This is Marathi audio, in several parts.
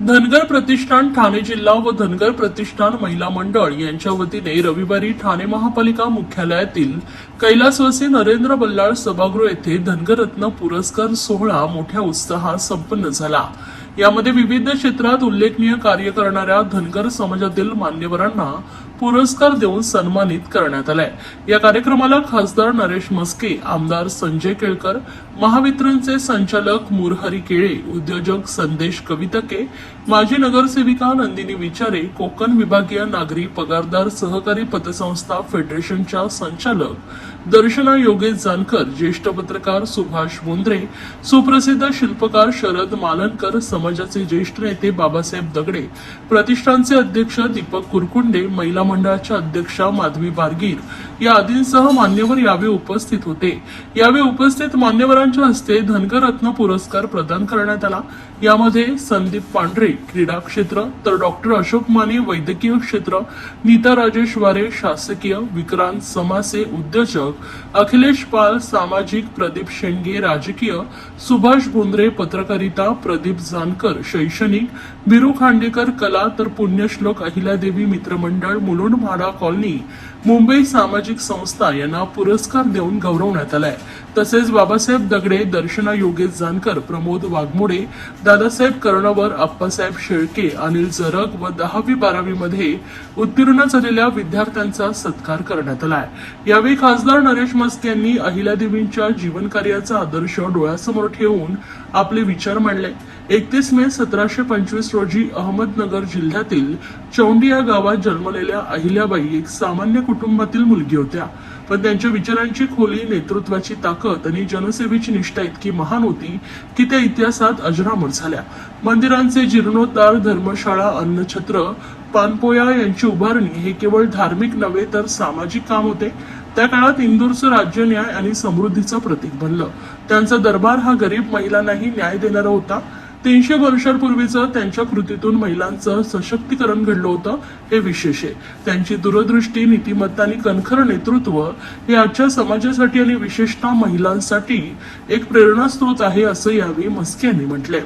धनगर प्रतिष्ठान ठाणे जिल्हा व धनगर प्रतिष्ठान महिला मंडळ यांच्या वतीने रविवारी ठाणे महापालिका मुख्यालयातील कैलासवासी नरेंद्र बल्लाळ सभागृह येथे धनगरत्न पुरस्कार सोहळा मोठ्या उत्साहात संपन्न झाला. यामध्ये विविध क्षेत्रात उल्लेखनीय कार्य करणाऱ्या धनगर समाजातील मान्यवरांना पुरस्कार देऊन सन्मानित करण्यात आलाय. या कार्यक्रमाला खासदार नरेश मस्के आमदार संजय केळकर महावितरणचे संचालक मुरहरी केळे उद्योजक संदेश कवितके माजी नगरसेविका नंदिनी विचारे कोकण विभागीय नागरी पगारदार सहकारी पतसंस्था फेडरेशनच्या संचालक दर्शना योगेश जानकर ज्येष्ठ पत्रकार सुभाष मुंद्रे सुप्रसिद्ध शिल्पकार शरद मालनकर समाजाचे ज्येष्ठ नेते बाबासाहेब दगडे प्रतिष्ठानचे अध्यक्ष दीपक कुरकुंडे महिला मंडळाच्या अध्यक्षा माधवी बारगीर या आदींसह मान्यवर यावेळी उपस्थित होते. यावेळी उपस्थित मान्यवरांच्या हस्ते धनगर रत्न पुरस्कार प्रदान करण्यात आला. यामध्ये संदीप पांढरे क्रीडा क्षेत्र तर डॉक्टर अशोक माने वैद्यकीय क्षेत्र नीता राजेश वारे शासकीय विक्रांत समासे उद्योजक अखिलेश पाल सामाजिक प्रदीप शेंडगे राजकीय सुभाष बोंद्रे पत्रकारिता प्रदीप जानकर शैक्षणिक बिरू खांडेकर कला तर पुण्यश्लोक अहिल्यादेवी मित्रमंडळ मुलुंड म्हाडा कॉलनी मुंबई सामाजिक संस्था यांना पुरस्कार देऊन गौरवण्यात आलाय. तसेच बाबासाहेब दगडे दर्शना योगेश जानकर प्रमोद वाघमोडे दादासाहेब कर्णवर आप्पासाहेब शेळके अनिल जरग व दहावी बारावी मध्ये उत्तीर्ण झालेल्या विद्यार्थ्यांचा सत्कार करण्यात आलाय. यावेळी खासदार नरेश मस्के यांनी अहिल्यादेवींच्या जीवनकार्याचा आदर्श डोळ्यासमोर ठेवून आपले विचार मांडले. एकतीस मे सतराशे पंचवीस रोजी अहमदनगर जिल्ह्यातील चौंडी या गावात जन्मलेल्या अहिल्याबाई एक सामान्य कुटुंबातील मुलगी होत्या. पण त्यांच्या विचारांची खोली नेतृत्वाची ताकद आणि जनसेवेची निष्ठा इतकी महान होती की त्या इतिहासात अजरामर झाल्या. मंदिरांचे जीर्णोद्धार धर्मशाळा अन्नछत्र पानपोया यांची उभारणी हे केवळ धार्मिक नव्हे तर सामाजिक काम होते. त्या काळात इंदूरचं राज्य न्याय आणि समृद्धीचं प्रतीक बनलं. त्यांचा दरबार हा गरीब महिलांनाही न्याय देणारा होता. तीनशे वर्षांपूर्वीचं त्यांच्या कृतीतून महिलांचं सशक्तीकरण घडलं होतं हे विशेष आहे. त्यांची दूरदृष्टी नीतिमत्ता आणि कणखर नेतृत्व हे आजच्या समाजासाठी आणि विशेषतः महिलांसाठी एक प्रेरणास्त्रोत आहे असं यावेळी मस्के यांनी म्हटलंय.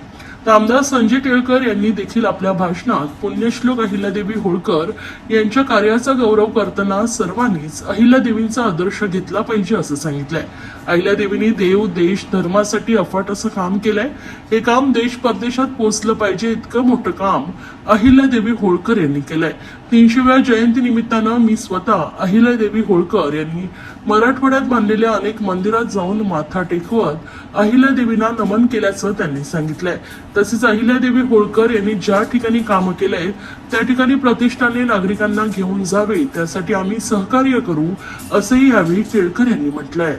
तर आमदार संजय केळकर यांनी देखील आपल्या भाषणात पुण्यश्लोक अहिल्यादेवी होळकर यांच्या कार्याचा गौरव करताना सर्वांनीच अहिल्यादेवींचा आदर्श घेतला पाहिजे असं सांगितलंय. अहिल्यादेवींनी देव देश धर्मासाठी अफाट असं काम केलंय. हे काम देश परदेशात पोहोचलं पाहिजे इतकं मोठं काम अहिल्यादेवी होळकर यांनी केलंय. तीनशेव्या जयंती निमित्तानं मी स्वतः अहिल्यादेवी होळकर यांनी मराठवाड्यात बांधलेल्या अनेक मंदिरात जाऊन माथा टेकवत अहिल्यादेवींना नमन केल्याचं त्यांनी सांगितलंय. तसेच अहिल्यादेवी होळकर यांनी ज्या ठिकाणी कामं केलंय त्या ठिकाणी प्रतिष्ठाने नागरिकांना घेऊन जावे त्यासाठी आम्ही सहकार्य करू असंही यावेळी केळकर यांनी म्हटलंय.